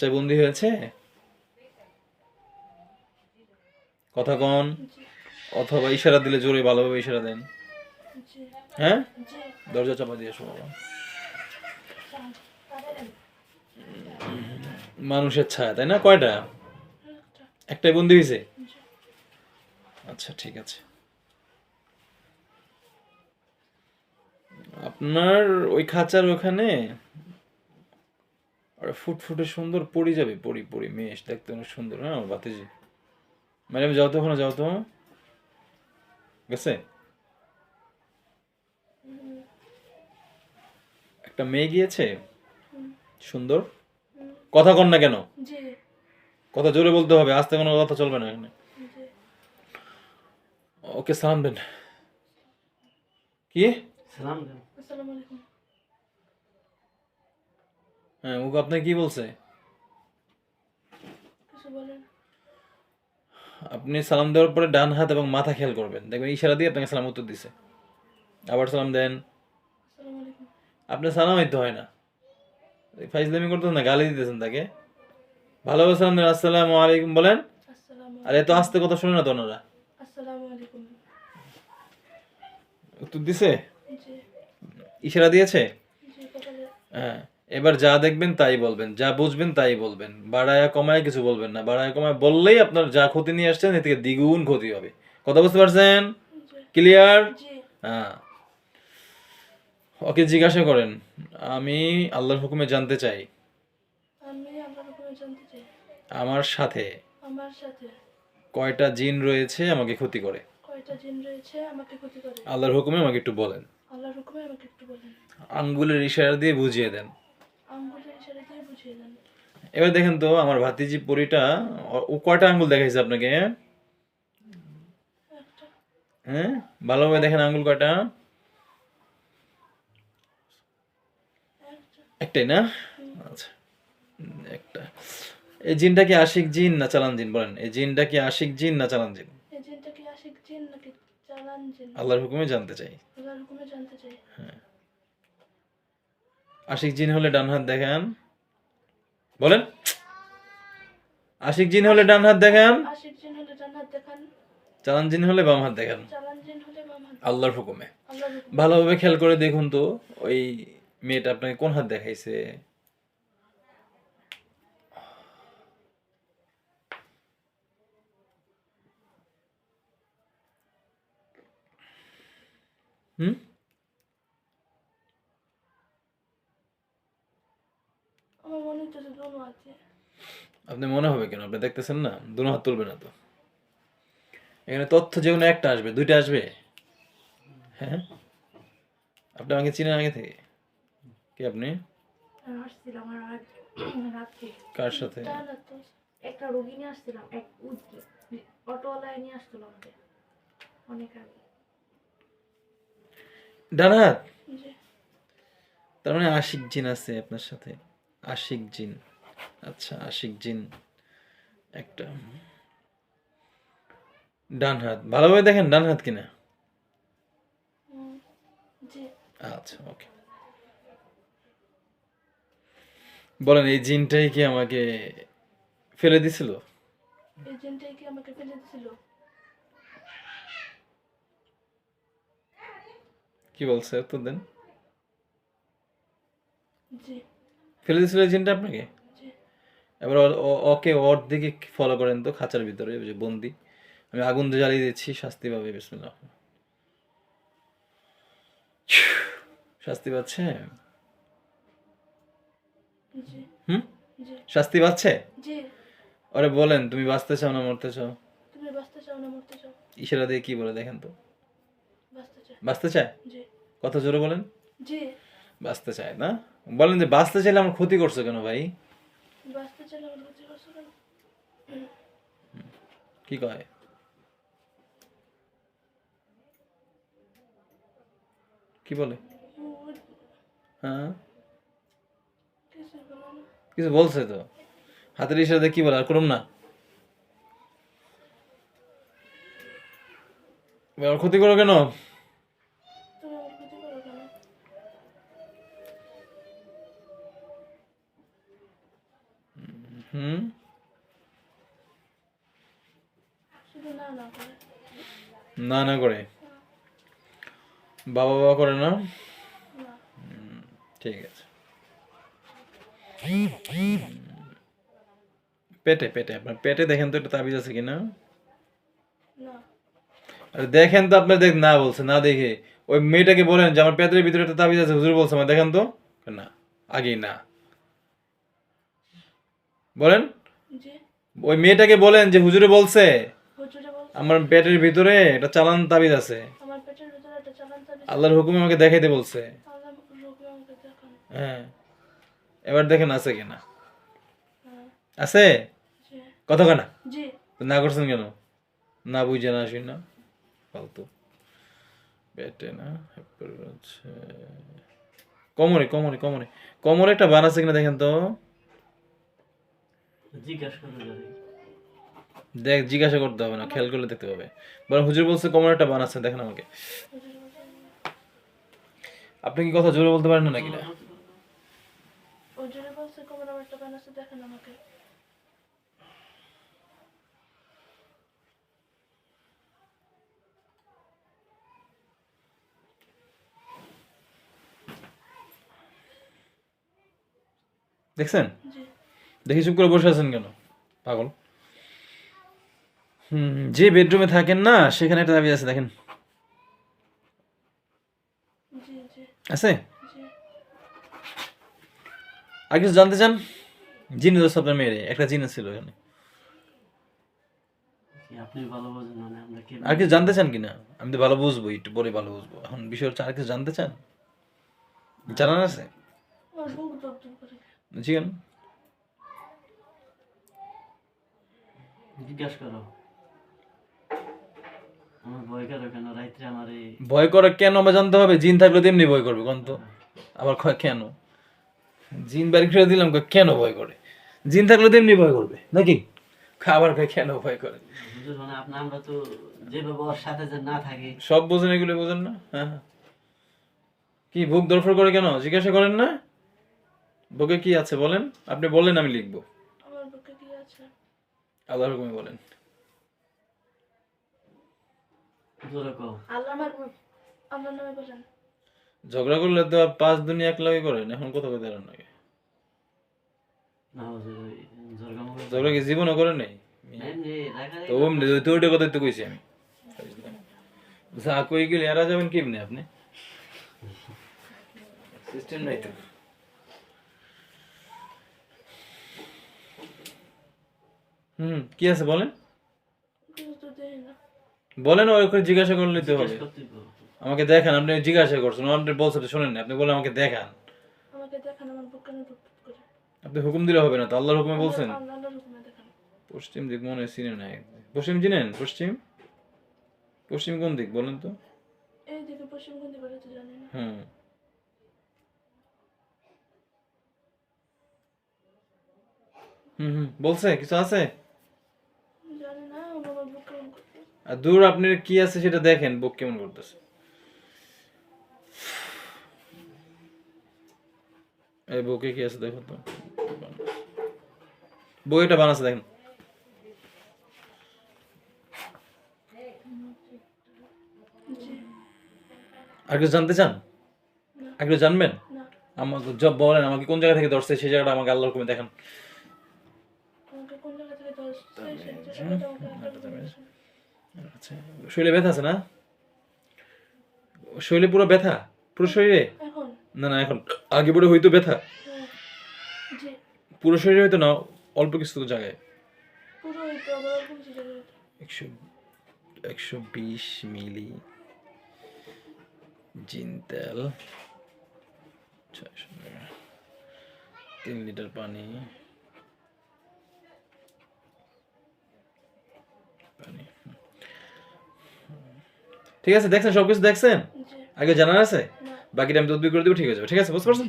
খাঁচায় বন্দি হয়েছে? কথা কন। অথবা ইশারা দিলে জোরে ভালোভাবে ইশারা দেন। হ্যাঁ? দরজা চাপা দিয়ে বাবা। মানুষের ছায়া, তাই না? কয়টা? একটাই বন্দি হয়েছে? আচ্ছা ঠিক আছে। আপনার ওই খাঁচার ওখানে আর ফুটফুটে সুন্দর পড়ি যাবে পড়ি পড়ি। মেষ দেখতে অনেক সুন্দর হ্যাঁ আমার বাতিজি ম্যাডাম যাও তো ওখানে যাও তো। গেছে? একটা মেয়ে গিয়েছে? সুন্দর? কথা কন না কেন? কথা জোরে বলতে হবে আস্তে কোনো কথা চলবে না এখানে। ওকে সালাম দেন। কি? সালাম দেন। আসসালামু আলাইকুম। হ্যাঁ ওকে আপনাকে কি বলছে? আপনি সালাম দেওয়ার পরে ডান হাত এবং মাথা খেয়াল করবেন। দেখবেন ইশারা দিয়ে আপনাকে সালাম উত্তর দিছে। আবার সালাম দেন। আপনার সালামই তো হয় না। ফাইজলামি করতেছেন না গালি দিতেছেন তাকে। ভালোভাবে সালাম দেন আসসালামু আলাইকুম বলেন। আর এত আস্তে কথা শুনে না তো ওনারা? উত্তর দিছে? ইশারা দিয়েছে? হ্যাঁ। এবার যা দেখবেন তাই বলবেন যা বুঝবেন তাই বলবেন বাড়ায়া কমায় কিছু বলবেন না বাড়ায়া কমায় বললেই আপনার যা ক্ষতি নিয়ে আসছেন এ থেকে দ্বিগুণ ক্ষতি হবে। কথা বুঝতে পারছেন? ক্লিয়ার হ্যাঁ। ওকে জিজ্ঞাসা করেন আমি আল্লাহর হুকুমে জানতে চাই। আমার সাথে কয়টা জিন রয়েছে আমাকে ক্ষতি করে? কয়টা জিন রয়েছে আমাকে ক্ষতি করে? আল্লাহর হুকুমে আমাকে একটু বলেন। আল্লাহর হুকুমে আমাকে একটু বলেন। আঙ্গুলের ইশারা দিয়ে বুঝিয়ে দেন। এবার দেখেন তো আমার ভাতিজি পরিটা ও- কয়টা আঙ্গুল দেখাইছে আপনাকে? হ্যাঁ? হ্যাঁ? ভালোভাবে দেখেন আঙ্গুল কয়টা। একটাই না? আচ্ছা। একটা। এই জিনটা কি আশিক জিন না চালান জিন? বলেন এই জিনটা কি আশিক জিন না চালান জিন? আল্লাহর হুকুমে জানতে চাই। আল্লাহর হুকুমে জানতে চাই। আশিক জিন হলে ডান হাত দেখান। বলেন। আশিক জিন হলে ডান হাত দেখান। চালান জিন হলে বাম হাত দেখান। আল্লাহর হুকুমে। ভালোভাবে খেয়াল করে দেখুন তো ওই মেয়েটা আপনাকে কোন হাত দেখাইছে? হুম? আমার মনে হচ্ছে দোনো আছে। আপনি মনে হবে কেন? আপনি দেখতেছেন না? দুনো হাত তুলবে না তো। এখানে তথ্য যে কোনো একটা আসবে। দুইটা আসবে? হ্যাঁ? আপনি আমাকে চিনেন আগে থেকে? কি আপনি? আসছিলাম আর আজ কার সাথে? একটা রোগী নিয়ে আসছিলাম এক অটোওয়ালায় নিয়ে আসছিল আমাদের অনেক আগে। ডান হাত জি। তার মানে আশিক জিন আছে আপনার সাথে। আশিক জিন। আচ্ছা আশিক জিন একটা। ডান হাত ভালোভাবে দেখেন ডান হাত কিনা আচ্ছা ওকে। বলেন এই জিনটাই কি আমাকে ফেলে দিছিল? এই জিনটাই কি আমাকে ফেলে দিছিল? কি বলছে উত্তর দেন জি ফেলে এই জিনটা আপনাকে? এবার ওকে ওর দিকে ফলো করেন তো খাঁচার ভিতরে যে বন্দি। আমি আগুন জ্বালিয়ে দিচ্ছি শাস্তি পাবে বিসমিল্লাহ। শাস্তি পাচ্ছে? হুম? শাস্তি পাচ্ছে? ওরে বলেন তুমি বাঁচতে চাও না মরতে চাও? তুমি বাঁচতে চাও না মরতে চাও? ইশারা দিয়ে কি বলে দেখেন তো? বাঁচতে চায়? কত জোরে বলেন। জি। বাঁচতে চায় না? বলেন যে বাঁচতে চাইলে আমার ক্ষতি করছ কেন ভাই? বাঁচতে চাইলে আমার ক্ষতি করছ কেন? কি কয়? কি বলে? হ্যাঁ। কিছু বলছে তো। হাতের ইশারা দিয়ে কি বলে? আর করুম না। ক্ষতি করো কেন? না না করে। বাবা বাবা করে না? ঠিক আছে। পেটে পেটে আপনার পেটে দেখেন তো একটা তাবিজ আছে কিনা? আরে দেখেন তো আপনার দেখ না বলছে না দেখে। ওই মেয়েটাকে বলেন যে আমার পেটের ভিতরে একটা তাবিজ আছে। হুজুর বলছে আমার দেখেন তো। না আগেই না। বলেন? ওই মেয়েটাকে বলেন যে হুজুরে বলছে আমার পেটের ভিতরে একটা চালান তাবিজ আছে। আমার পেটের ভিতরে একটা চালান তাবিজ আল্লাহর হুকুমে আমাকে দেখাইতে বলছে। আল্লাহ রোগে আমাকে দেখান। হ্যাঁ। এবার দেখেন আছে কিনা। হ্যাঁ। আছে? কত কানা জি। তো না করছেন কেন? না বুঝে না আসি না। ফালতু। পেটে না কোমরে কোমরে কোমরে। কোমরে একটা বান আছে কিনা দেখেন তো। জিজ্ঞাসা করে যাবে দেখ জিজ্ঞাসা করতে হবে না খেয়াল করলে দেখতে পাবে। বরং হুজুর বলছে কোমরে একটা বান আছে দেখেন আমাকে। আপনি কি কথা জোরে বলতে পারেন না নাকি? না দেখছেন? দেখি চুপ করে বসে আছেন কেন? পাগল। হুম যে বেডরুমে থাকেন না সেখানে একটা দাবি আছে দেখেন। জি জি। আছে? আর কিছু জানতে চান? জিন দোস্ত আপনার মেয়েরে একটা জিন ছিল এখানে। কি আপনি ভালো বোঝেন মানে আমরা কি আর কিছু জানতে চান কিনা আমি তো ভালো বুঝব একটু পরে ভালো বুঝব। এখন বিষয় হচ্ছে আর কিছু জানতে চান? জানার আছে? জি কেন জিজ্ঞাসা করো। ভয় করো কেন? রাত্রে আমার এই ভয় করে কেন আমরা জানতে হবে জিন থাকলে তেমনি ভয় করবে কোন তো? আবার কেন? জিন বাড়ি করে দিলাম কেন ভয় করে? জিন থাকলে তেমনি ভয় করবে নাকি? খাবার কয় কেন ভয় করে? মানে আপনি আমরা তো যেভাবে ওর সাথে যে না থাকি। সব বোঝেন এগুলো বোঝেন না? হ্যাঁ হ্যাঁ। কি বুক দরফর করে কেন? জিজ্ঞাসা করেন না? বুকে কি আছে বলেন? আপনি বলেন আমি লিখব। আমার কি আছে? আল্লাহর হুকুমে বলেন জোরে কও আল্লাহ আমার আমার নামে বলেন ঝগড়া করলে তো পাঁচ দুনিয়া এক লাগে করেন এখন কথা কই দাঁড়ান নাকি ঝগড়া কি জীবনও করে নাই? তো অমনি তো ওইটা কথাই তো কইছি আমি। যা কই গেলে এরা যাবেন কেমনে আপনি? সিস্টেম নাই তো। হুম কি আছে বলেন? কিছু তো দেই না। বলেন ওই করে জিজ্ঞাসা করলে তো হবে। আমাকে দেখান আপনি জিজ্ঞাসা করছেন আপনি বলছেন শোনেন আপনি বলে আমাকে দেখান। আমাকে দেখান আমার বুক কেন দপ দপ করে। আপনি হুকুম দিলে হবে না তো আল্লাহর হুকুমে বলছেন? পশ্চিম দিক মনে হয় চিনে নাই। পশ্চিম চিনেন? পশ্চিম? পশ্চিম কোন দিক বলেন তো? এই দিকে পশ্চিম কোন দিকে তো জানি না। হুম। হুম হুম বলছে কিছু আছে জানি না আমার বুক কেমন করতে আর দূর আপনি কি আছে সেটা দেখেন বুক কেমন করতেছে। এই বুকে কি আছে দেখো তো। বইটা বানাচ্ছে দেখেন। আর কিছু জানতে চান? আর কিছু জানবেন? আমাকে জব বলেন আমাকে কোন জায়গা থেকে ধরছে সেই জায়গাটা আমাকে আল্লাহর হুকুমে দেখান আমাকে কোন জায়গা থেকে ধরছে সেই জায়গাটা আমাকে একটা বলেছে। আচ্ছা শরীরে ব্যথা আছে না? শরীরে পুরো ব্যথা? পুরো শরীরে? না না এখন। আগে পরে হইতো ব্যথা? হ্যাঁ। পুরো শরীরে হইতো না? অল্প কিছু তো জায়গায়? একশো একশো বিশ মিলি জিন তেল ছয়শো তিন লিটার পানি। ঠিক আছে দেখছেন সবকিছু দেখছেন? আগে জানার আছে? বাকিটা আমি তদবির করে দেবো ঠিক আছে ঠিক আছে বুঝতে পারছেন?